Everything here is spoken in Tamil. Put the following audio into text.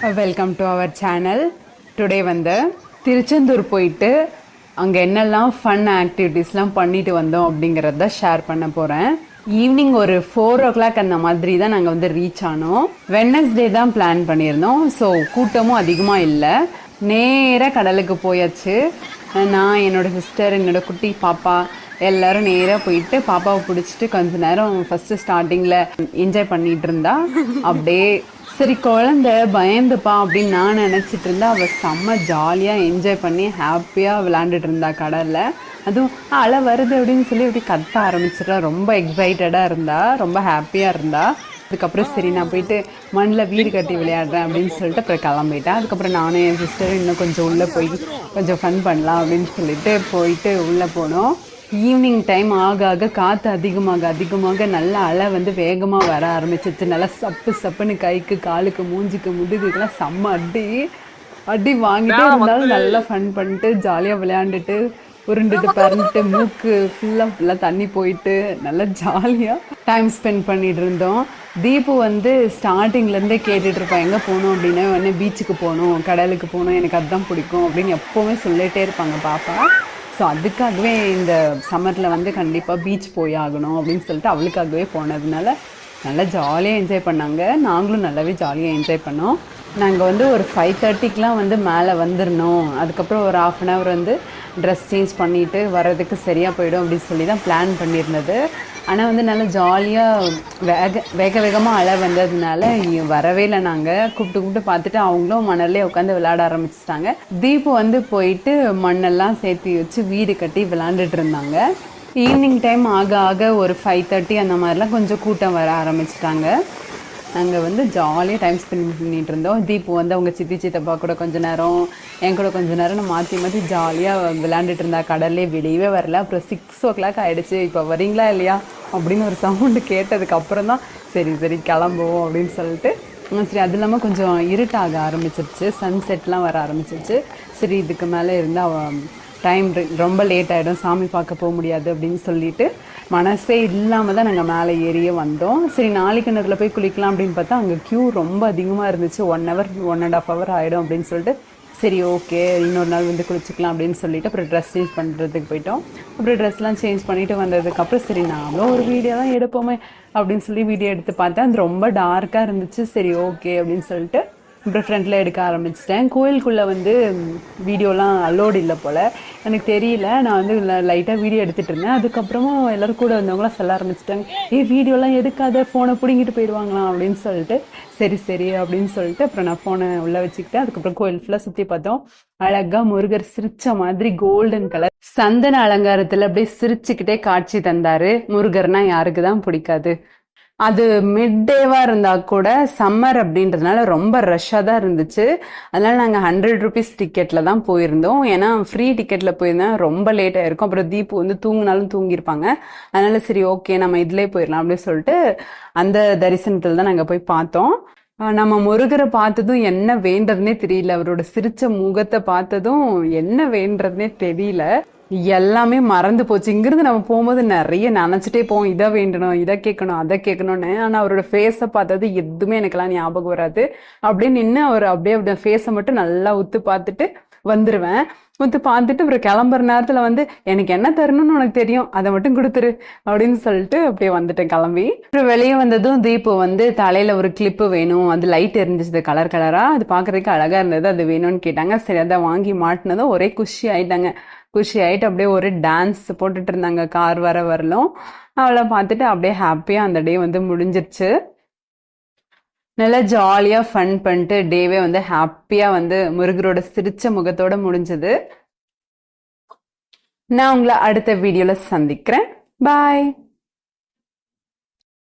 Welcome to our channel today வந்து திருச்செந்தூர் போயிட்டு அங்கே என்னெல்லாம் ஃபன் ஆக்டிவிட்டீஸ்லாம் பண்ணிட்டு வந்தோம் அப்படிங்கிறத ஷேர் பண்ண போகிறேன் ஈவினிங் ஒரு ஃபோர் ஓ கிளாக் அந்த மாதிரி தான் நாங்கள் வந்து ரீச் ஆனோம். வெட்னஸ்டே தான் பிளான் பண்ணியிருந்தோம். ஸோ கூட்டமும் அதிகமாக இல்லை. நேராக கடலுக்கு போயாச்சு. நான் என்னோடய சிஸ்டர் என்னோடய குட்டி பாப்பா எல்லாரும் நேராக போயிட்டு பாப்பாவை பிடிச்சிட்டு கொஞ்ச நேரம் ஃபர்ஸ்ட் ஸ்டார்டிங்கில் என்ஜாய் பண்ணிட்டு இருந்தா அப்படியே சரி குழந்தை பயந்துப்பா அப்படின்னு நான் நினச்சிட்டு இருந்தா அவள் செம்ம ஜாலியாக என்ஜாய் பண்ணி ஹாப்பியாக விளாண்டுட்டு இருந்தா கடலில். அதுவும் அலை வருது அப்படின்னு சொல்லி அப்படி கத்த ஆரம்பிச்சிட்டா ரொம்ப எக்ஸைட்டடாக இருந்தா ரொம்ப ஹாப்பியாக இருந்தா. அதுக்கப்புறம் சரி நான் போயிட்டு மண்ணில் வீடு கட்டி விளையாடுறேன் அப்படின்னு சொல்லிட்டு அப்புறம் கிளம்பிட்டேன். அதுக்கப்புறம் நானும் என் சிஸ்டரும் இன்னும் கொஞ்சம் உள்ளே போய் கொஞ்சம் ஃபன் பண்ணலாம் அப்படின்னு சொல்லிட்டு போயிட்டு உள்ளே போனோம். ஈவினிங் டைம் ஆக ஆக காற்று அதிகமாக அதிகமாக நல்ல அலை வந்து வேகமாக வர ஆரம்பிச்சிச்சு நல்லா சப்பு சப்புன்னு கைக்கு காலுக்கு மூஞ்சிக்கு முதுகுக்கெல்லாம் செம்ம அடி அடி வாங்கிட்டு இருந்தாலும் நல்லா ஃபன் பண்ணிட்டு ஜாலியாக விளையாண்டுட்டு உருண்டுட்டு பறந்துட்டு மூக்கு ஃபுல்லாக ஃபுல்லாக தண்ணி போயிட்டு நல்லா ஜாலியாக டைம் ஸ்பெண்ட் பண்ணிட்டு இருந்தோம். தீபு வந்து ஸ்டார்டிங்லேருந்தே கேட்டுட்டு இருப்பான் எங்கே போகணும் அப்படின்னா உடனே பீச்சுக்கு போகணும் கடலுக்கு போகணும் எனக்கு அதுதான் பிடிக்கும் அப்படின்னு எப்போவுமே சொல்லிட்டே இருப்பாங்க பாப்பா. ஸோ அதுக்காகவே இந்த சம்மரில் வந்து கண்டிப்பாக பீச் போய் ஆகணும் அப்படின்னு சொல்லிட்டு அவளுக்காகவே போனதுனால நல்லா ஜாலியாக என்ஜாய் பண்ணாங்க. நாங்களும் நல்லாவே ஜாலியாக என்ஜாய் பண்ணோம். நாங்கள் வந்து ஒரு ஃபைவ் தேர்ட்டிக்கெலாம் வந்து மேலே வந்துடணும் அதுக்கப்புறம் ஒரு ஆஃப் அன் ஹவர் வந்து ட்ரெஸ் சேஞ்ச் பண்ணிவிட்டு வர்றதுக்கு சரியாக போயிடும் அப்படின்னு சொல்லி தான் பிளான் பண்ணியிருந்தது. ஆனால் வந்து நல்லா ஜாலியாக வேக வேக வேகமாக அழ வந்ததுனால வரவே இல்லை நாங்கள் கூப்பிட்டு கூப்பிட்டு பார்த்துட்டு அவங்களும் மணல்லே உட்காந்து விளையாட ஆரம்பிச்சிட்டாங்க. தீபம் வந்து போயிட்டு மண்ணெல்லாம் சேர்த்து வச்சு வீடு கட்டி விளாண்டுட்டு இருந்தாங்க. ஈவினிங் டைம் ஆக ஆக ஒரு ஃபைவ் தேர்ட்டி அந்த மாதிரிலாம் கொஞ்சம் கூட்டம் வர ஆரம்பிச்சிட்டாங்க. நாங்கள் வந்து ஜாலியாக டைம் ஸ்பெண்ட் பண்ணிகிட்டு இருந்தோம் தீபு வந்து அவங்க சித்தி சித்தப்பா கூட கொஞ்ச நேரம் என் கூட கொஞ்ச நேரம் நான் மாற்றி மாற்றி ஜாலியாக விளையாண்டுட்டு இருந்தா. கடல்லே வெளியவே வரல. அப்புறம் சிக்ஸ் ஓ கிளாக் ஆகிடுச்சு இப்போ வரீங்களா இல்லையா? அப்படின்னு ஒரு சவுண்டு கேட்டதுக்கு அப்புறம் தான் சரி சரி கிளம்புவோம் அப்படின்னு சொல்லிட்டு. சரி அது இல்லாமல் கொஞ்சம் இருட்டாக ஆரம்பிச்சிருச்சு. சன்செட்லாம் வர ஆரம்பிச்சிருச்சு. சரி இதுக்கு மேலே இருந்தால் டைம் ரொம்ப லேட் ஆகிடும் சாமி பார்க்க போக முடியாது அப்படின்னு சொல்லிட்டு மனசே இல்லாமல் தான் நாங்கள் மேலே ஏறியே வந்தோம். சரி நாளைக்கு கிணறுல போய் குளிக்கலாம் அப்படின்னு பார்த்தா அங்கே க்யூ ரொம்ப அதிகமாக இருந்துச்சு. One hour one and half hour ஆகிடும் அப்படின்னு சொல்லிட்டு சரி ஓகே இன்னொரு நாள் வந்து குளிச்சுக்கலாம் அப்படின்னு சொல்லிட்டு அப்புறம் ட்ரெஸ் சேஞ்ச் பண்ணுறதுக்கு போயிட்டோம். அப்புறம் ட்ரெஸ்லாம் சேஞ்ச் பண்ணிட்டு வந்ததுக்கப்புறம் சரி நாமளும் ஒரு வீடியோ தான் எடுப்போமே அப்படின்னு சொல்லி வீடியோ எடுத்து பார்த்தேன். அது ரொம்ப டார்க்காக இருந்துச்சு. சரி ஓகே அப்படின்னு சொல்லிட்டு ஃப்ரண்ட்டில் எடுக்க ஆரம்பிச்சிட்டேன். கோயிலுக்குள்ளே வந்து வீடியோலாம் அலோடு இல்லை போல். எனக்கு தெரியல. நான் வந்து லைட்டாக வீடியோ எடுத்துகிட்டு இருந்தேன். அதுக்கப்புறமா எல்லோரும் கூட வந்தவங்களாம் சொல்ல ஆரம்பிச்சிட்டாங்க. ஏ வீடியோலாம் எடுக்காத. ஃபோனை பிடிங்கிட்டு போயிடுவாங்களாம் அப்படின்னு சொல்லிட்டு. சரி சரி அப்படின்னு சொல்லிட்டு அப்புறம் நான் ஃபோனை உள்ளே வச்சுக்கிட்டேன். அதுக்கப்புறம் கோயில் ஃபுல்லாக சுற்றி பார்த்தோம். அழகா முருகர் சிரிச்ச மாதிரி கோல்டன் கலர் சந்தன அலங்காரத்தில் அப்படியே சிரிச்சுக்கிட்டே காட்சி தந்தாரு. முருகர்னா யாருக்கு தான் பிடிக்காது. அது மிட் டேவாக இருந்தால் கூட சம்மர் அப்படின்றதுனால ரொம்ப ரஷ்ஷாக தான் இருந்துச்சு. அதனால நாங்கள் ஹண்ட்ரட் ருபீஸ் டிக்கெட்டில் தான் போயிருந்தோம். ஏன்னா ஃப்ரீ டிக்கெட்டில் போயிருந்தா ரொம்ப லேட்டாக இருக்கும் அப்புறம் தீபு வந்து தூங்கினாலும் தூங்கியிருப்பாங்க. அதனால சரி ஓகே நம்ம இதிலே போயிடலாம் அப்படின்னு சொல்லிட்டு அந்த தரிசனத்தில் தான் நாங்கள் போய் பார்த்தோம். நம்ம முருகரை பார்த்ததும் என்ன வேண்டதுனே தெரியல. அவரோட சிரிச்ச முகத்தை பார்த்ததும் என்ன வேண்டதுனே தெரியல. எல்லாமே மறந்து போச்சு. இங்கிருந்து நம்ம போகும்போது நிறைய நினைச்சிட்டே போவோம். இதை வேண்டணும் இதை கேட்கணும் அதை கேட்கணும்னு. ஆனால் அவரோட ஃபேஸை பார்த்தது எதுவுமே எனக்கெல்லாம் ஞாபகம் வராது. அப்படியே நின்று அவர் அப்படியே அப்படியே ஃபேஸை மட்டும் நல்லா உத்து பார்த்துட்டு வந்துருவேன். உத்து பார்த்துட்டு அப்புறம் கிளம்புற நேரத்தில் வந்து எனக்கு என்ன தரணும்னு உனக்கு தெரியும்? அதை மட்டும் கொடுத்துரு அப்படின்னு சொல்லிட்டு அப்படியே வந்துட்டேன் கிளம்பி. அப்புறம் வெளியே வந்ததும் தீபு வந்து தலையில் ஒரு கிளிப்பு வேணும். அது லைட் எரிஞ்சிச்சு கலர் கலராக அது பார்க்கறதுக்கு அழகாக இருந்தது. அது வேணும்னு கேட்டாங்க. சரி அதை வாங்கி மாட்டினதும் ஒரே குஷி ஆயிட்டாங்க. குஷி ஆயிட்டு அப்படியே ஒரு டான்ஸ் போட்டுட்டு இருந்தாங்க. கார் வர வரலும். அவளை பார்த்துட்டு அப்படியே ஹாப்பியா அந்த டே வந்து முடிஞ்சிருச்சு. நல்லா ஜாலியாக ஃபன் பண்ணிட்டு டேவே வந்து ஹாப்பியாக வந்து முருகரோட சிரிச்ச முகத்தோட முடிஞ்சது. நான் உங்களை அடுத்த வீடியோவில் சந்திக்கிறேன். பாய்